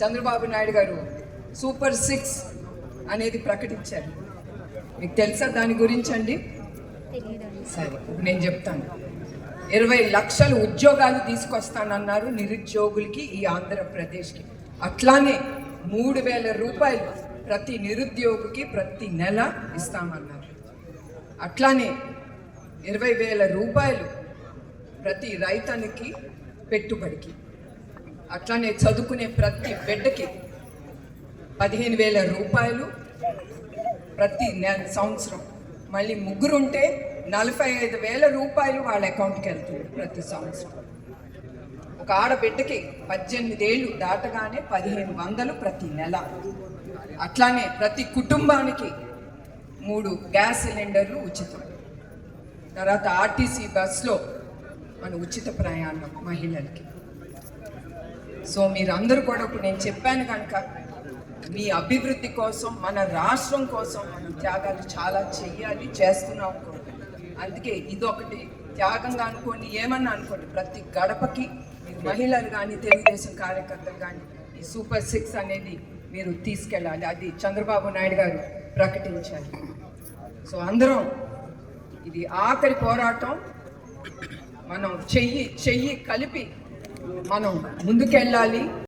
చంద్రబాబు నాయుడు గారు super six అనేది ప్రకటించారు. మీకు తెలుసా దాని గురించి అండి? సరే ఇప్పుడు నేను చెప్తాను. ఇరవై లక్షల ఉద్యోగాలు తీసుకొస్తానన్నారు నిరుద్యోగులకి ఈ ఆంధ్రప్రదేశ్కి. అట్లానే మూడు వేల రూపాయలు ప్రతి నిరుద్యోగికి ప్రతి నెల ఇస్తామన్నారు. అట్లానే ఇరవై వేల రూపాయలు ప్రతి రైతనికి పెట్టుబడికి. అట్లానే చదువుకునే ప్రతి బిడ్డకి పదిహేను వేల రూపాయలు ప్రతి నెల సంవత్సరం. మళ్ళీ ముగ్గురు ఉంటే నలభై ఐదు వేల రూపాయలు వాళ్ళ అకౌంట్కి వెళ్తుంది ప్రతి సంవత్సరం. ఒక ఆడబిడ్డకి పద్దెనిమిది ఏళ్ళు దాటగానే పదిహేను వందలు ప్రతి నెల. అట్లానే ప్రతి కుటుంబానికి మూడు గ్యాస్ సిలిండర్లు ఉచితం. తర్వాత ఆర్టీసీ బస్సులో మన ఉచిత ప్రయాణం మహిళలకి. సో మీరందరూ కూడా ఇప్పుడు నేను చెప్పాను కనుక మీ అభివృద్ధి కోసం మన రాష్ట్రం కోసం మనం త్యాగాలు చాలా చెయ్యాలి చేస్తున్నాం అందుకే ఇదొకటి. త్యాగంగా అనుకోండి ఏమన్నా అనుకోండి ప్రతి గడపకి మీరు మహిళలు కానీ తెలుగుదేశం కార్యకర్తలు కానీ ఈ సూపర్ సిక్స్ అనేది మీరు తీసుకెళ్ళాలి. అది చంద్రబాబు నాయుడు గారు ప్రకటించారు. సో అందరం ఇది ఆఖరి పోరాటం. మనం చెయ్యి చెయ్యి కలిపి మనం ముందుకెళ్ళాలి.